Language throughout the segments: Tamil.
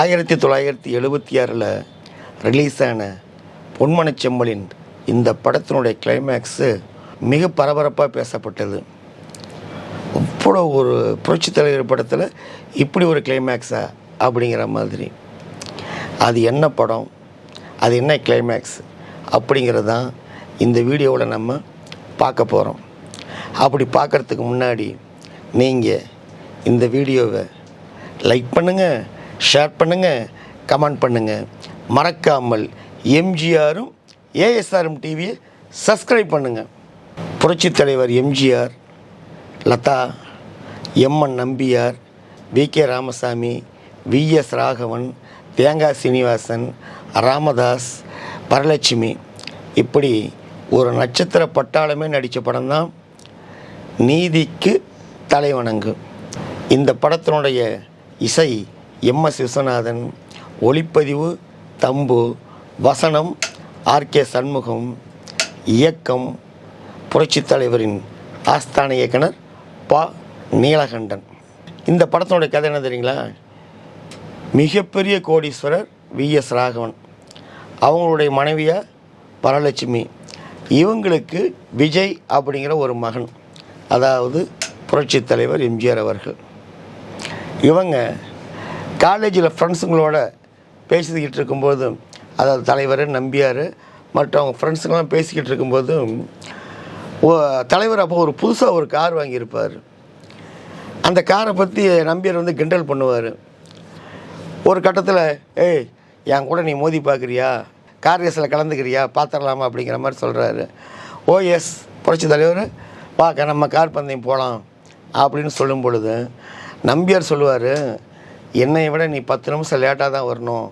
ஆயிரத்தி தொள்ளாயிரத்தி எழுபத்தி ஆறில் ரிலீஸ் ஆன பொன்மனச் செம்மலின் இந்த படத்தினுடைய கிளைமேக்ஸு மிக பரபரப்பாக பேசப்பட்டது. அவ்வளோ ஒரு புரட்சி தலைவர் படத்தில் இப்படி ஒரு கிளைமேக்ஸா அப்படிங்கிற மாதிரி. அது என்ன படம்? அது என்ன கிளைமேக்ஸ் அப்படிங்கிறது தான் இந்த வீடியோவில் நம்ம பார்க்க போகிறோம் அப்படி பார்க்குறதுக்கு முன்னாடி நீங்கள் இந்த வீடியோவை லைக் பண்ணுங்கள் ஷேர் பண்ணுங்கள் கமெண்ட் பண்ணுங்கள் மறக்காமல் எம்ஜிஆரும் ஏஎஸ்ஆரும் டிவியை சப்ஸ்கிரைப் பண்ணுங்கள் புரட்சித் தலைவர் MGR Latha M N Nambiyar V K Ramasamy V S Raghavan Thengai Srinivasan Ramadoss Varalakshmi. இப்படி ஒரு நட்சத்திர பட்டாளமே நடித்த படம் தான் நீதிக்கு தலைவணங்கு. இந்த படத்தினுடைய இசை எம் எஸ் விஸ்வநாதன் ஒளிப்பதிவு தம்பு வசனம் ஆர்கே சண்முகம் இயக்கம் புரட்சித் தலைவரின் ஆஸ்தான இயக்குனர் பா. நீலகண்டன். இந்த படத்தினுடைய கதை என்ன தெரியுங்களா? மிகப்பெரிய கோடீஸ்வரர் விஎஸ் ராகவன் அவங்களுடைய மனைவியாக வரலட்சுமி. இவங்களுக்கு விஜய் அப்படிங்கிற ஒரு மகன் அதாவது புரட்சித் தலைவர் எம்ஜிஆர் அவர்கள். இவங்க காலேஜில் ஃப்ரெண்ட்ஸுங்களோட பேசிக்கிட்டு இருக்கும்போது அதாவது தலைவர் நம்பியார் மற்றவங்க ஃப்ரெண்ட்ஸுங்கெல்லாம் பேசிக்கிட்டு இருக்கும்போது ஓ- தலைவர் அப்போ ஒரு புதுசாக ஒரு கார் வாங்கியிருப்பார். அந்த காரை பற்றி நம்பியார் வந்து கிண்டல் பண்ணுவார். ஒரு கட்டத்தில் ஏய் என் கூட நீ மோதி பார்க்குறியா கார் ரேஸில் கலந்துக்கிறியா? பார்த்துடலாமா அப்படிங்கிற மாதிரி சொல்கிறாரு ஓ எஸ் புரட்சி தலைவர். பார்க்க நம்ம கார் பந்தயம் போகலாம் அப்படின்னு சொல்லும் பொழுது நம்பியார் சொல்லுவார் என்னை விட நீ பத்து நிமிஷம் லேட்டாக தான் வரணும்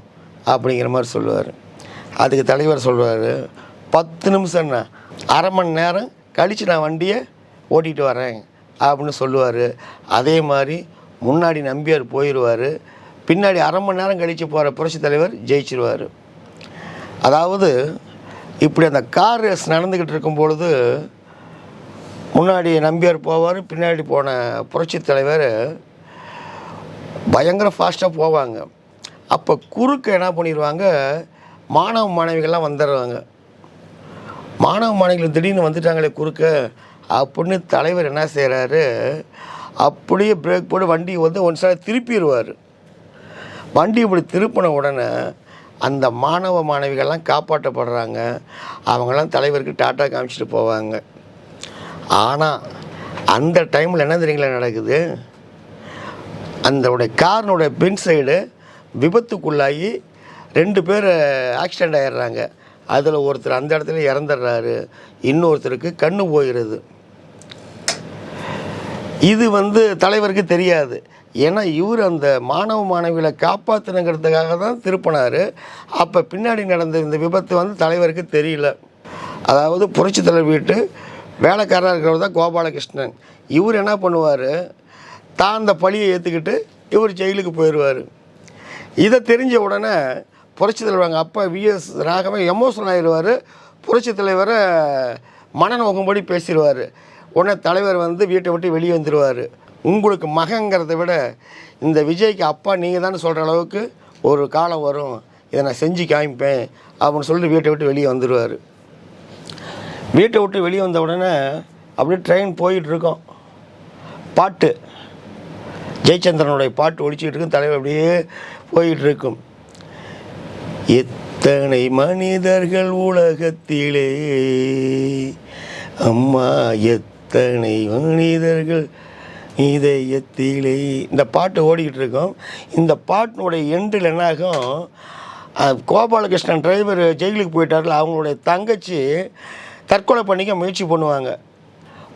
அப்படிங்கிற மாதிரி சொல்லுவார். அதுக்கு தலைவர் சொல்லுவார் பத்து நிமிஷம்னா அரை மணி நேரம் கழித்து நான் வண்டியை ஓட்டிகிட்டு வரேன் அப்படின்னு சொல்லுவார். அதே மாதிரி முன்னாடி நம்பியார் போயிடுவார் பின்னாடி அரை மணி நேரம் கழித்து போகிற புரட்சி தலைவர் ஜெயிச்சிருவார். அதாவது இப்படி அந்த கார் ரேஸ் நடந்துக்கிட்டு இருக்கும் பொழுது முன்னாடி நம்பியார் போவார் பின்னாடி போன புரட்சித் தலைவர் பயங்கர ஃபாஸ்ட்டாக போவாங்க. அப்போ குறுக்க என்ன பண்ணிடுவாங்க மாணவ மாணவிகள்லாம் வந்துடுவாங்க மாணவ மாணவிகள் திடீர்னு வந்துட்டாங்களே குறுக்க. அப்படின்னு தலைவர் என்ன செய்கிறாரு அப்படியே பிரேக் போட்டு வண்டி வந்து ஒன் சைடு திருப்பிடுவார். வண்டி இப்படி திருப்பின உடனே அந்த மாணவ மாணவிகள்லாம் காப்பாற்றப்படுறாங்க. அவங்கெல்லாம் தலைவருக்கு டாட்டா காமிச்சிட்டு போவாங்க. ஆனால் அந்த டைமில் என்ன தெரியுங்களா நடக்குது? அந்தோடைய காரனுடைய பின் சைடு விபத்துக்குள்ளாகி ரெண்டு பேர் ஆக்சிடெண்ட் ஆயிடுறாங்க. அதில் ஒருத்தர் அந்த இடத்துல இறந்துடுறாரு. இன்னொருத்தருக்கு கண்ணு போயிடுது இது வந்து தலைவருக்கு தெரியாது. ஏன்னா இவர் அந்த மாணவ மாணவிகளை காப்பாற்றணுங்கிறதுக்காக தான் திருப்பினார். அப்போ பின்னாடி நடந்த இந்த விபத்து வந்து தலைவருக்கு தெரியல. அதாவது புரட்சி தலைவர் வீட்டு வேலைக்காரராக இருக்கிறவர் தான் கோபாலகிருஷ்ணன். இவர் என்ன பண்ணுவார்? தான் அந்த பழியை ஏற்றுக்கிட்டு இவர் ஜெயிலுக்கு போயிடுவார் இதை தெரிஞ்ச உடனே புரட்சி தலைவர் அப்பா விஎஸ் ராகவன் எமோஷனல் ஆயிடுவார். புரட்சி தலைவரை மனநோகும்படி பேசிடுவார். உடனே தலைவர் வந்து வீட்டை விட்டு வெளியே வந்துடுவார். உங்களுக்கு மகங்கிறத விட இந்த விஜய்க்கு அப்பா நீங்கள் தானே சொல்கிற அளவுக்கு ஒரு காலம் வரும். இதை நான் செஞ்சு காமிப்பேன் அப்படின்னு சொல்லிட்டு வீட்டை விட்டு வெளியே வந்துடுவார். வீட்டை விட்டு வெளியே வந்த உடனே அப்படியே ட்ரெயின் போயிட்டுருக்கோம் பாட்டு. ஜெயச்சந்திரனுடைய பாட்டு ஒழிச்சிக்கிட்டு இருக்கும் தலைவர் அப்படியே போயிட்டு இருக்கும் எத்தனை மனிதர்கள் உலகத்திலே? அம்மா எத்தனை மனிதர்கள் இதயத்திலே? இந்த பாட்டு ஓடிக்கிட்டு இருக்கோம் இந்த பாட்டினுடைய எண்டில் என்னாகும்? கோபாலகிருஷ்ணன் டிரைவர் ஜெயிலுக்கு போயிட்டார்ல அவங்களுடைய தங்கச்சி தற்கொலை பண்ணிக்க முயற்சி பண்ணுவாங்க.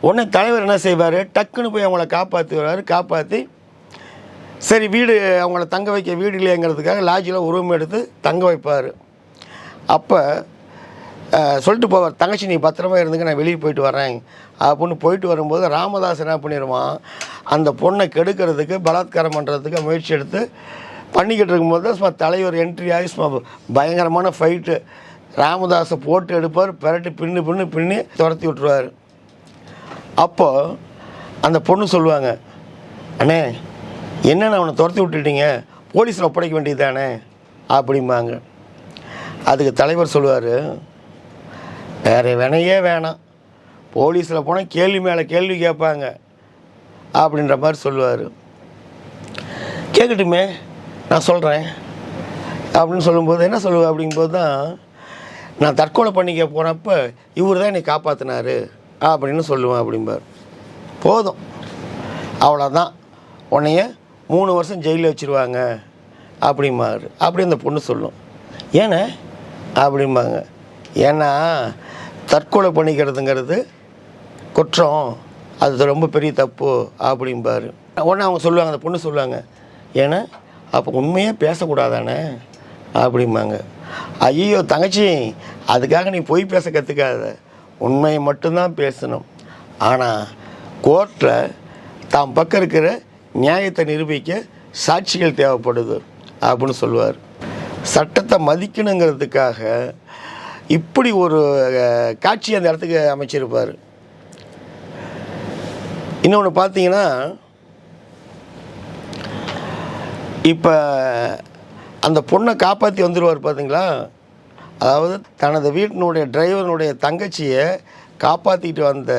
உடனே தலைவர் என்ன செய்வார்? டக்குன்னு போய் அவங்கள காப்பாற்றுவார் காப்பாற்றி சரி வீடு அவங்கள தங்க வைக்க வீடு இல்லைங்கிறதுக்காக லாட்ஜில் ஒரு ரூம் எடுத்து தங்க வைப்பார். அப்போ சொல்லிட்டு போவார் தங்கச்சி நீ பத்திரமா இருந்துங்க நான் வெளியே போயிட்டு வரேன் அப்படின்னு போயிட்டு வரும்போது ராமதாஸ் என்ன பண்ணிடுவான் அந்த பொண்ணை கெடுக்கிறதுக்கு பலாத்காரம் பண்ணுறதுக்கு முயற்சி எடுத்து பண்ணிக்கிட்டு இருக்கும்போது சும்மா தலைவர் என்ட்ரி ஆகி சும்மா பயங்கரமான ஃபைட்டு ராமதாஸை போட்டு எடுப்பார் பெரட்டி பின்னு பின்னு பின்னி துரத்தி விட்டுருவார். அப்போது அந்த பொண்ணு சொல்லுவாங்க அண்ணே என்னென்ன அவனை துரத்தி விட்டுட்டீங்க? போலீஸில் ஒப்படைக்க வேண்டியது தானே அப்படிம்பாங்க. அதுக்கு தலைவர் சொல்லுவார் வேறு வினையே வேணாம். போலீஸில் போனால் கேள்வி மேலே கேள்வி கேட்பாங்க. அப்படின்ற மாதிரி சொல்லுவார். கேட்கட்டுமே நான் சொல்கிறேன் அப்படின்னு சொல்லும்போது என்ன சொல்லுவேன் அப்படிங்கும்போது தான் நான் தற்கொலை பண்ணிக்க போகிறப்ப இவர் தான் என்னை காப்பாற்றினார் அப்படின்னு சொல்லுவேன் அப்படிம்பார். போதும். அவ்வளோதான் உன்னைய மூணு வருஷம் ஜெயிலில் வச்சுருவாங்க அப்படிம்பாரு. அப்படி அந்த பொண்ணு சொல்லும். ஏன்னா அப்படிம்பாங்க. ஏன்னா தற்கொலை பண்ணிக்கிறதுங்கிறது குற்றம். அது ரொம்ப பெரிய தப்பு அப்படிம்பாரு. உடனே அவங்க சொல்லுவாங்க அந்த பொண்ணு சொல்லுவாங்க ஏன்னா அப்போ உண்மையே பேசக்கூடாதானே? அப்படிம்பாங்க. ஐயோ தங்கச்சி அதுக்காக நீ பொய் பேச கற்றுக்காத உண்மையை மட்டும்தான் பேசணும். ஆனால் கோர்ட்டில் தாம் பக்கம் இருக்கிற நியாயத்தை நிரூபிக்க சாட்சிகள் தேவைப்படுது அப்படின்னு சொல்லுவார். சட்டத்தை மதிக்கணுங்கிறதுக்காக இப்படி ஒரு காட்சி அந்த இடத்துக்கு அமைச்சிருப்பார். இன்னொன்று பார்த்தீங்கன்னா இப்போ அந்த பொண்ணை காப்பாற்றி வந்துடுவார் பார்த்தீங்களா அதாவது தனது வீட்டினுடைய டிரைவரனுடைய தங்கச்சியை காப்பாற்றிக்கிட்டு வந்த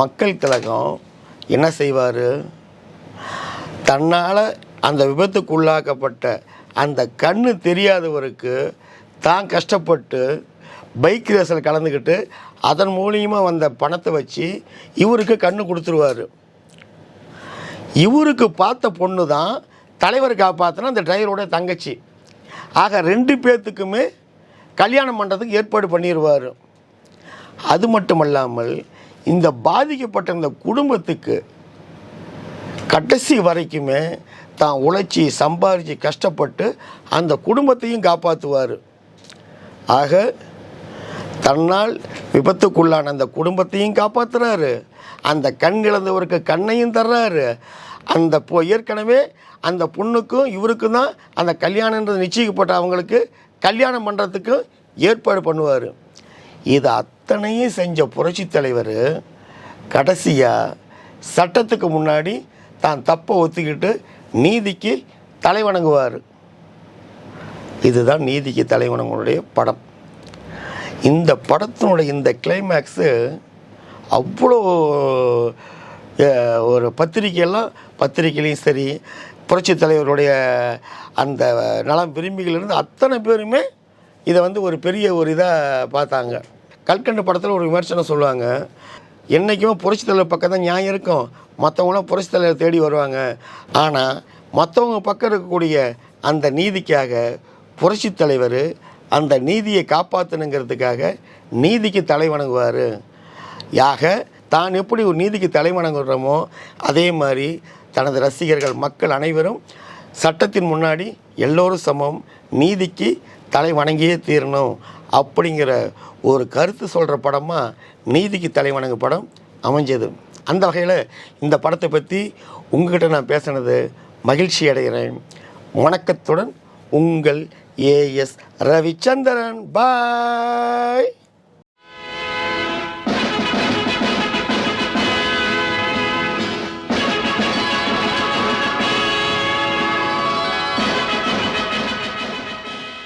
மக்கள் திலகம் என்ன செய்வார்? தன்னால் அந்த விபத்துக்குள்ளாக்கப்பட்ட அந்த கண்ணு தெரியாதவருக்கு தான் கஷ்டப்பட்டு பைக் ரேஸில் கலந்துக்கிட்டு அதன் மூலியமாக வந்த பணத்தை வச்சு இவருக்கு கண்ணு கொடுத்துருவாரு. இவருக்கு பார்த்த பொண்ணு தான் தலைவர் காப்பாற்றின அந்த டிரைவரோட தங்கச்சி. ஆக ரெண்டு பேர்த்துக்குமே கல்யாணம் பண்ணுறதுக்கு ஏற்பாடு பண்ணிடுவார் அது மட்டுமல்லாமல் இந்த பாதிக்கப்பட்ட இந்த குடும்பத்துக்கு கடைசி வரைக்குமே தான் உழைச்சி சம்பாரித்து கஷ்டப்பட்டு அந்த குடும்பத்தையும் காப்பாற்றுவார் ஆக தன்னால் விபத்துக்குள்ளான அந்த குடும்பத்தையும் காப்பாற்றுறாரு அந்த கண் இழந்தவருக்கு கண்ணையும் தர்றாரு. அந்த பொ ஏற்கனவே அந்த பொண்ணுக்கும் இவருக்கும் தான் அந்த கல்யாணன்றது நிச்சயிக்கப்பட்ட அவங்களுக்கு கல்யாணம் பண்ணுறதுக்கும் ஏற்பாடு பண்ணுவார். இது அத்தனையும் செஞ்ச புரட்சித் தலைவர் கடைசியாக சட்டத்துக்கு முன்னாடி தான் தப்பை ஒத்துக்கிட்டு நீதிக்கு தலை வணங்குவார். இதுதான் நீதிக்கு தலைவனங்களுடைய படம். இந்த படத்தினுடைய இந்த கிளைமேக்ஸு அவ்வளோ ஒரு பத்திரிக்கையெல்லாம் பத்திரிக்கையிலையும் சரி புரட்சி தலைவருடைய அந்த நலம் விரும்பிகளிருந்து அத்தனை பேருமே இதை வந்து ஒரு பெரிய ஒரு இதாக பார்த்தாங்க. கல்கண்டு படத்தில் ஒரு விமர்சனம் சொல்லுவாங்க என்றைக்குமே புரட்சி தலைவர் பக்கம் தான் நியாயம் இருக்கும். மற்றவங்களாம் புரட்சி தலைவர் தேடி வருவாங்க. ஆனால் மற்றவங்க பக்கம் இருக்கக்கூடிய அந்த நீதிக்காக புரட்சித் தலைவர் அந்த நீதியை காப்பாற்றணுங்கிறதுக்காக நீதிக்கு தலை வணங்குவார். யாக தான் எப்படி ஒரு நீதிக்கு தலை வணங்குறோமோ அதே மாதிரி தனது ரசிகர்கள் மக்கள் அனைவரும் சட்டத்தின் முன்னாடி எல்லோரும் சமம் நீதிக்கு தலை வணங்கியே தீரணும். அப்படிங்கிற ஒரு கருத்து சொல்கிற படமாக நீதிக்கு தலை படம் அமைஞ்சது. அந்த வகையில் இந்த படத்தை பற்றி உங்ககிட்ட நான் பேசினது மகிழ்ச்சி அடைகிறேன். வணக்கத்துடன் உங்கள் ஏஎஸ் ரவிச்சந்திரன். பாய்!